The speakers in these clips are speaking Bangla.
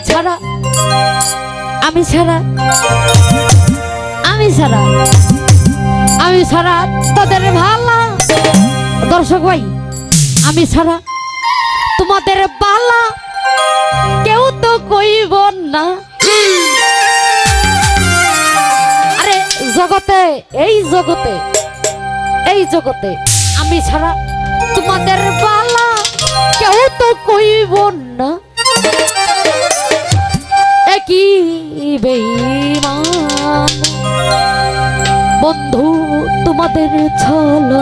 আমি ছাড়া আমি ছাড়া আমি ছাড়া তোদের ভালা। দর্শক ভাই, আমি ছাড়া তোমাদের বালা কেউ তো কইব না। আরে, জগতে, এই জগতে এই জগতে আমি ছাড়া তোমাদের বালা কেউ তো কইব না। একই বেঈমান? বন্ধু, তোমাদের ছলনা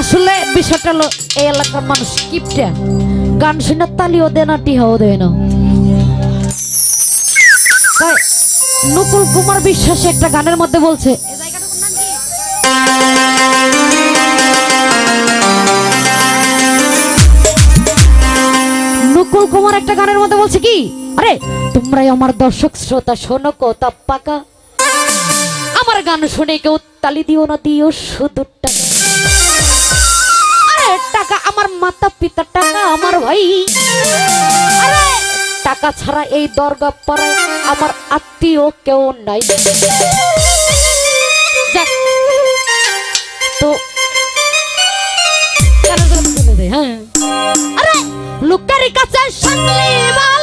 আসলে বিষয়টা হলো, এই এলাকার মানুষ কিপটা। গান শুনে তালিও দেয় না টিহাও দেয় না। নকুল কুমার বিশ্বাস একটা গানের মধ্যে বলছে নকুল কুমার একটা গানের মধ্যে বলছে কি? আরে, তোমরাই আমার দর্শক, শ্রোতা, শোনো কথা পাকা। আমার গান শুনে কেউ তালি দিও না, দিও শুধু টাকা। টাকা আমার মাতা পিতা টাকা আমার ভাই। টাকা ছাড়া এই দরগা পাড়ায় আমার আত্মীয় কেউ নাই। তো হ্যাঁ। আরে লোকের কাছে শুনলি বালা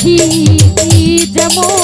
পাখি যেমন